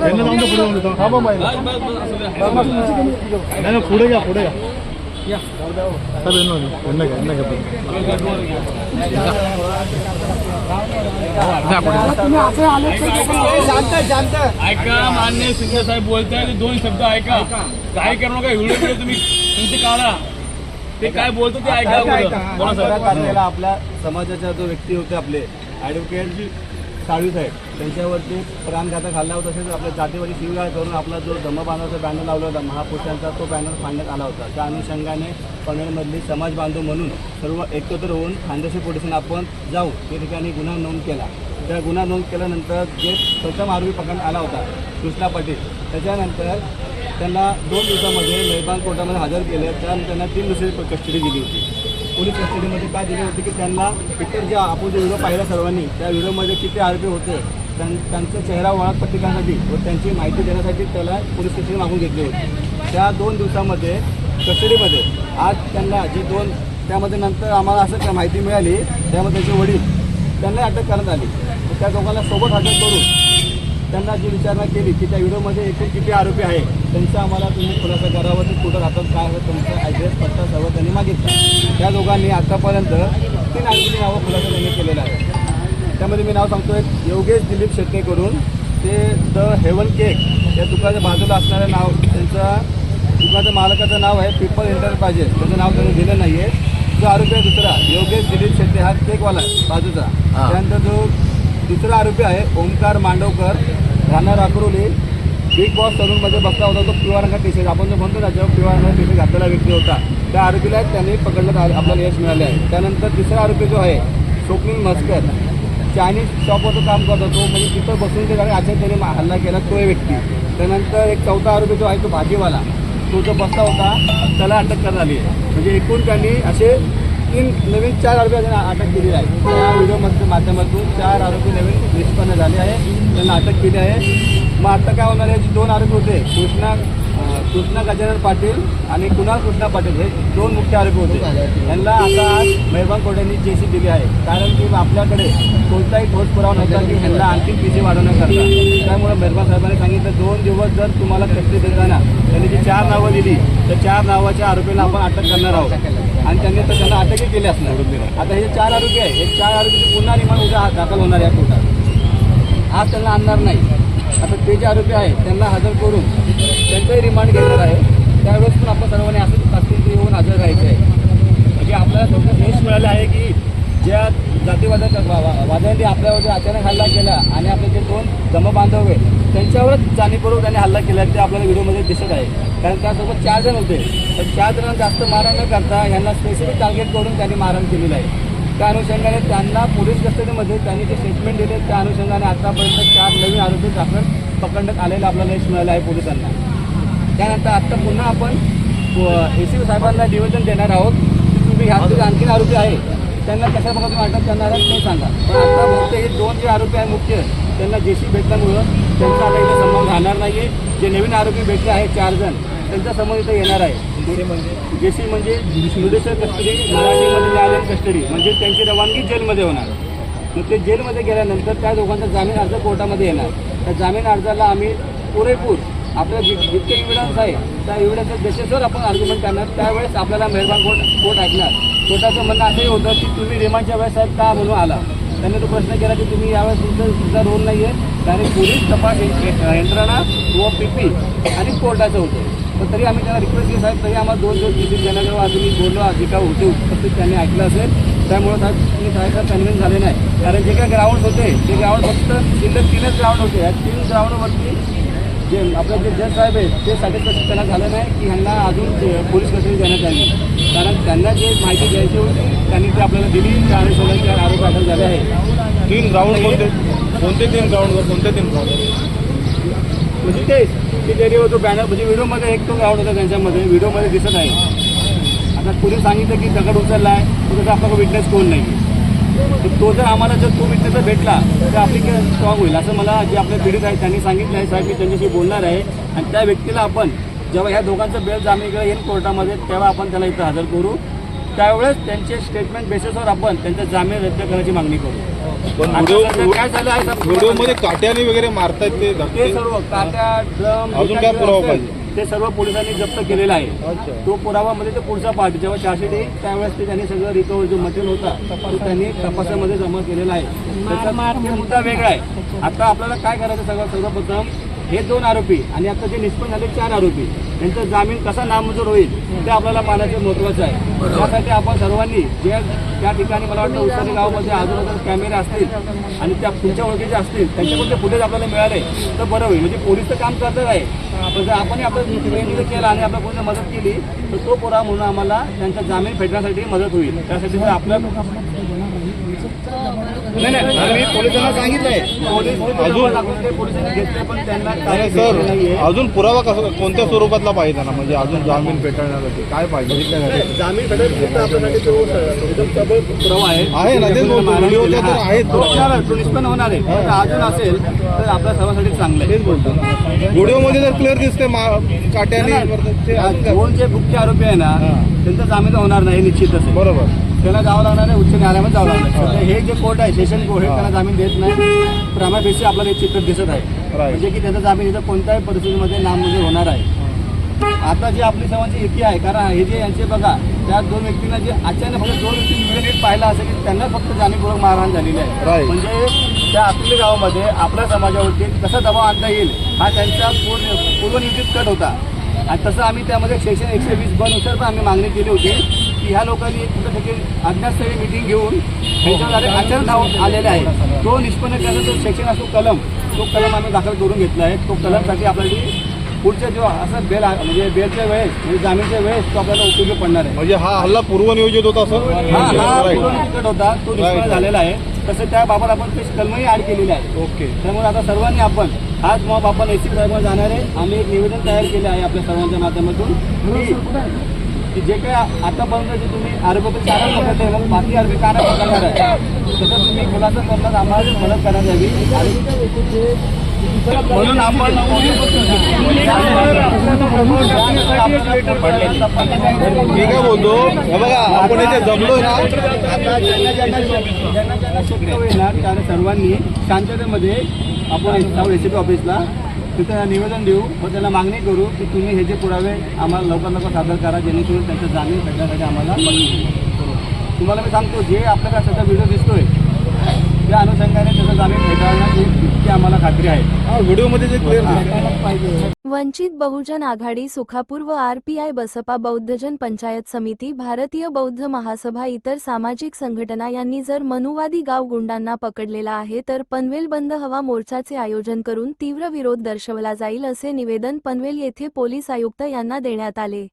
त्यांना जाऊन पुढे जाऊन दे. थांबा बाई. नाही नाही, पुढे। घ्या पुढे घ्या साहेब, यांना यांना घ्या, यांना घ्या. ऐका मान्य शिंदे साहेब बोलताय दोन शब्द ऐका काय करू नका व्हिडिओ व्हिडिओ तुम्ही। तुमचे काढा ते काय बोलतो ते ऐका अगोदर. बोला। खरा साहेब काढलेला आपल्या समाजाच्या जो व्यक्ती होते आपले ॲडव्होकेट साळवी साहेब त्यांच्यावरती प्राणघातक हल्ला होता तसेच आपल्या जातीवादी शिवगाळ करून आपला जो धम्मबांधवाचा बॅनर लावला होता महापुरुषांचा तो बॅनर फाडण्यात आला होता. त्या अनुषंगाने पनवेलमधली समाज बांधव म्हणून सर्व एकत्र होऊन खानदेशी पोलिसांना आपण जाऊ त्या ठिकाणी गुन्हा नोंद केला. त्या गुन्हा नोंद केल्यानंतर जे प्रथम आरोपी पकडण्यात आला होता कृष्णा पाटील त्याच्यानंतर त्यांना दोन दिवसामध्ये मेहबान कोर्टामध्ये हजर केले त्यानंतर त्यांना तीन दिवसाची कस्टडी दिली होती. पोलीस कस्टडीमध्ये काय दिले होते की त्यांना इतर जे आपण जे व्हिडिओ पाहिला सर्वांनी त्या व्हिडिओमध्ये किती आरोपी होते त्यां त्यांचा चेहरा ओळख पत्रिकांसाठी व त्यांची माहिती देण्यासाठी त्याला पोलीस स्टेशन मागून घेतले होते. त्या दोन दिवसामध्ये कस्टडीमध्ये आज त्यांना जे दोन त्यामध्ये नंतर आम्हाला असं माहिती मिळाली त्यामध्ये त्यांचे वडील त्यांना अटक करण्यात आली. त्या दोघांना सोबत अटक करून त्यांना जी विचारणा केली की त्या व्हिडिओमध्ये एकूण किती आरोपी आहे त्यांचा आम्हाला तुम्ही खुलासा करावा ते कुठं राहतात काय आहे तुमचा ॲड्रेस पत्ता सर्व त्यांनी मागितला. त्या दोघांनी आतापर्यंत तीन आणखी नावं खुलासा त्यांनी केलेला आहे. त्यामध्ये मी नाव सांगतो एक योगेश दिलीप शेट्टे करून ते द हेवन केक या दुकानाच्या बाजूला असणारं नाव त्यांचा दुकानाच्या मालकाचं नाव आहे पिपल एंटरप्राइजेस त्याचं नाव त्यांनी दिलं नाही आहे जो आरोपी आहे दुसरा योगेश दिलीप शेट्टे हा केकवाला आहे बाजूचा. त्यानंतर जो दुसरा आरोपी आहे ओमकार मांडवकर राणा अक्रोली बिग बॉस सलूनमध्ये बसला होता तो पिवळा रंगा टी शर्ट आपण जो म्हणतो ना जेव्हा पिवळा रंगा टी शर्ट घातलेला व्यक्ती होता त्या आरोपीला त्यांनी पकडण्यात आले- आपल्याला यश मिळाले आहे. त्यानंतर तिसरा आरोपी जो आहे स्वप्नील मस्कर. चायनीज शॉपवरचं काम करतो होतो म्हणजे तिथं बसून ते गाडी अचानक त्याने हल्ला केला तो व्यक्ती. त्यानंतर एक चौथा आरोपी जो आहे तो भाजीवाला. तो जो बसला होता त्याला अटक करण्यात आली आहे. म्हणजे एकूण त्यांनी असे तीन नवीन चार आरोपी अजून अटक केली आहे त्या व्हिडिओमध्ये माध्यमातून चार आरोपी नवीन निष्पन्न झाले आहे. त्यांना अटक केली आहे. मग आता काय होणार आहे? जे दोन आरोपी होते कृष्णा कृष्णा गजानन पाटील आणि कुणाल कृष्णा पाटील हे दोन मुख्य आरोपी होते. यांना आता आज मेहरबान कोर्टाने जेसी दिली आहे. कारण की आपल्याकडे कोणताही ठोस पुरावा नव्हता की ह्यांना आणखी पीसी वाढवण्याकरता. त्यामुळे मेहरबान साहेबांनी सांगितलं दोन दिवस जर तुम्हाला कष्ट देताना त्यांनी जी चार नावं दिली तर चार नावाच्या आरोपीला आपण अटक करणार आहोत. आणि त्यांनी तर त्यांना अटकही केली असणार. आता हे चार आरोपी आहे हे चार आरोपीचे पुन्हा रिमांड उद्या दाखल होणार या कोर्टात. आज त्यांना आणणार नाही. आता ते जे आरोपी आहेत त्यांना हजर करून त्यांचंही रिमांड घेणार आहे. त्यावेळेस पण आपण सर्वांनी असं तात्पुरती येऊन हजर राहायचे आहे. म्हणजे आपल्याला थोडं न्यूज मिळालं आहे की ज्या जातीवादाच्या वाद्यांनी आपल्यावर अचानक हल्ला केला आणि आपले जे दोन जमबांधव आहे त्यांच्यावरच जाणीवपूर्वक त्यांनी हल्ला केला ते आपल्याला व्हिडिओमध्ये दिसत आहे. कारण त्यासोबत चार जण होते. तर चार जणांना जास्त मारण न करता यांना स्पेसिफिक टार्गेट करून त्यांनी मारण केलेलं आहे. त्या अनुषंगाने त्यांना पोलीस कस्टडीमध्ये त्यांनी जे स्टेटमेंट दिले त्या अनुषंगाने आतापर्यंत चार नवीन आरोपी दाखल पकडण्यात आलेलं आपल्याला यश मिळालं आहे पोलिसांना. त्यानंतर आत्ता पुन्हा आपण ए सी साहेबांना निवेदन देणार आहोत की तुम्ही ह्या आणखीन आरोपी आहे त्यांना कशा प्रकारे अटक करणार आहे ते सांगा. पण आता फक्त हे दोन जे आरोपी आहे मुख्य त्यांना जे सी भेटल्यामुळं त्यांचा आता इथे संबंध राहणार नाही जे नवीन आरोपी भेटले आहेत चार जण त्यांचा संबंध इथे येणार आहे. म्हणजे? जेसी म्हणजे ज्युडिशियल कस्टडी मराठीमध्ये न्यायालयीन कस्टडी म्हणजे त्यांची रवानगी जेलमध्ये होणार. मग ते जेलमध्ये गेल्यानंतर त्या दोघांचा जामीन अर्ज कोर्टामध्ये येणार. त्या जामीन अर्जाला आम्ही पुरेपूर आपल्या जितके एव्हिडन्स आहे त्या एव्हिडन्सच्या बेसिसवर आपण आर्ग्युमेंट करणार त्यावेळेस आपल्याला मेहरबान कोर्ट कोर्ट ऐकणार. कोर्टाचं म्हणणं असंही होतं की तुम्ही रिमांडच्या वेळेस साहेब का म्हणून आला? त्यांनी तो प्रश्न केला की तुम्ही यावेळेस तुमचं तुमचा रोल नाही आहे कारण पोलीस तपास यंत्रणा व पी पी आणि कोर्टाचं होतं. पण तरी आम्ही त्यांना रिक्वेस्ट केली साहेब तरी आम्हाला दोन दिवस विजिट देण्याजवळ आज तुम्ही बोललो जे काय होते उपस्थित त्यांनी ऐकलं असेल. त्यामुळे साहेब तुम्ही साहेब कन्व्हिन्स झाले नाही. कारण जे काही ग्राउंड होते ते ग्राउंड फक्त शिल्लक तीनच ग्राउंड होते. या तीन ग्राउंडवरती जे आपले जे जज साहेब आहेत ते सॅटिस्फॅक्शन त्यांना झालं नाही की ह्यांना अजून पोलीस कस्टडी देण्यात आली. कारण त्यांना जे माहिती द्यायची होती त्यांनी ती आपल्याला दिली. अनुषंगाने चार आरोप दाखल झाले आहे तीन ग्राउंड कोणते? कोणते तीन ग्राउंडवर कोणते तीन ग्राउंड म्हणजे तेच की त्यांनी तो बॅनर म्हणजे व्हिडिओमध्ये एक तो ग्राउंड होता त्यांच्यामध्ये व्हिडिओमध्ये दिसत आहे. आता कुणी सांगितलं की दगड उचलला आहे तो त्याचा आपला विटनेस कोण नाही. तर तो जर आम्हाला जर तो विटनेस भेटला तर आपली स्ट्रॉंग होईल. असं मला जे आपले पीडित आहेत त्यांनी सांगितलं आहे साहेब मी त्यांच्याशी बोलणार आहे. आणि त्या व्यक्तीला आपण जेव्हा ह्या दोघांचं बेल जामीन येईल कोर्टामध्ये तेव्हा आपण त्याला इथं हजर करू. त्यावेळेस त्यांचे स्टेटमेंट बेसिसवर आपण त्यांचा जामीन रद्द करण्याची मागणी करू. पण आता व्हिडिओ सध्या काय झालं आहे? व्हिडिओमध्ये काट्याने वगैरे मारतायत ते ते धक्के? सर्व काट्या ड्रम अजून काय पुरावा पाहिजे? ते सर्व पोलिसांनी जप्त केलेलं आहे. तो पुरावामध्ये ते पुढचा पार्ट जेव्हा चार्जशीट येईल त्यावेळेस ते त्यांनी सगळं रिकवर जो मटेरियल होता तो त्यांनी तपासामध्ये जमा केलेला आहे. त्याचा ते मुद्दा वेगळा आहे. आता आपल्याला काय करायचं सगळं? सर्वप्रथम हे दोन आरोपी आणि आता जे निष्पन्न झाले चार आरोपी यांचा जामीन कसा नामंजूर होईल ते आपल्याला पाहण्याचं महत्त्वाचं आहे. त्यासाठी आपण सर्वांनी जे त्या ठिकाणी मला वाटतं उसारी गावामध्ये आजूबाजूला कॅमेरे असतील आणि त्या तुमच्या ओळखीचे असतील त्यांच्याकडून ते फुटेज आपल्याला मिळाले तर बरं होईल. म्हणजे पोलीसचं काम करतच आहे. पण जर आपण आपलं केलं आणि आपल्या कोणी मदत केली तर तो पुरावा म्हणून आम्हाला त्यांचा जामीन फेडण्यासाठी मदत होईल. त्यासाठी आपल्या आपलं नाही नाही पोलिसांना सांगितलंय. अजून- ते पण त्यांना पुरावा कसा कोणत्या स्वरूपातला पाहिजे त्यांना? म्हणजे अजून जामीन पेटवण्यासाठी काय पाहिजे? जामीन तो पुरावा आहे. आहे ना, बोलतो. व्हिडिओच्या तर आहेत. तो होणार, तो निष्पन्न होणार आहे. पण अजून असेल तर आपल्या सर्वांसाठी चांगलं आहे. बोलतो. व्हिडिओमध्ये जर क्लिअर दिसते काट्याने ते? दोन जे मुख्य आरोपी आहे ना. त्यांचा जामीन तर होणार नाही निश्चितच आहे. बरोबर. त्याला जावं लागणार आहे उच्च न्यायालयामध्ये जावं लागणार. हे जे कोर्ट आहे सेशन कोर्ट हे त्यांना जामीन देत नाही. प्रामापेशी आपल्याला एक चित्र दिसत आहे. म्हणजे की त्याचा जामीन इथं कोणत्याही परिस्थितीमध्ये नामंजूर होणार आहे. आता जी आपली सर्वांची एकी आहे कारण हे जे यांचे बघा त्या दोन व्यक्तींना जे अचानक फक्त दोन व्यक्ती इमिडिएट पाहिलं असेल की त्यांना फक्त जाणीवपूर्वक मारहाण झालेली आहे. म्हणजे त्या आपल्या गावामध्ये आपल्या समाजावरती कसा दबाव आणता येईल हा त्यांचा पूर्ण पूर्वनियोजित कट होता. आणि तसं आम्ही त्यामध्ये सेक्शन एकशे वीस बनुसार पण आम्ही मागणी केली होती. की ह्या लोकांनी एक कुठं अज्ञातस्थळी मिटिंग घेऊन त्यांच्यावर आचरण धाव आलेले आहे. तो निष्पन्न करण्याचा जो सेक्शन असतो कलम तो कलम आम्ही दाखल करून घेतला आहे. तो कलमसाठी आपल्याला पुढच्या जो असं बेल म्हणजे बेलच्या वेळेस म्हणजे जामीनच्या वेळेस तो आपल्याला उपयोगी पडणार आहे. म्हणजे हा हल्ला पूर्वनियोजित होता सर हा हा पूर्वनियोजित होता. तो निष्पन्न. झालेला आहे. तसं त्याबाबत आपण ते कलमही ऍड केलेली आहे. ओके त्यामुळे आता सर्वांनी आपण आज मग आपण एसी साहेबांना जाणार आहे. आम्ही एक निवेदन तयार केले आहे आपल्या सर्वांच्या माध्यमातून की- जे काय आतापर्यंत जे तुम्ही आरोपी आरोप पकडले मग बाकी आरोपी नाही पकडणार आहे. तसं तुम्ही खुलासा करण्यात आम्हाला मदत करण्यात यावी आणि म्हणून आपण मी काय बोलतो? हे बघा आपण इथे जमलोय ना. आता ज्यांना ज्यांना ज्यांना ज्यांना शक्य होईल ना त्या सर्वांनी शांततेमध्ये आपण जाऊ एस ऑफिसला तिथं निवेदन देऊ व त्याला मागणी करू की तुम्ही हे जे पुरावे आम्हाला लवकर लवकर सादर करा जेणेकरून त्यांचं जामीन भेटण्यासाठी आम्हाला. तुम्हाला मी सांगतो जे आपल्याला सध्या व्हिडिओ दिसतोय त्या अनुषंगाने त्याचा जामीन भेटायला इतकी आम्हाला खात्री आहे. हा व्हिडिओमध्ये जे क्लिअर वंचित बहुजन आघाडी सुखापूर व आरपीआय बसपा बौद्धजन पंचायत समिती भारतीय बौद्ध महासभा इतर सामाजिक संघटना यांनी जर मनुवादी गाव गुंडांना पकडलेला आहे तर पनवेल बंद हवा मोर्चाचे आयोजन करून तीव्र विरोध दर्शवला जाईल असे निवेदन पनवेल येथे पोलीस आयुक्त यांना देण्यात आले.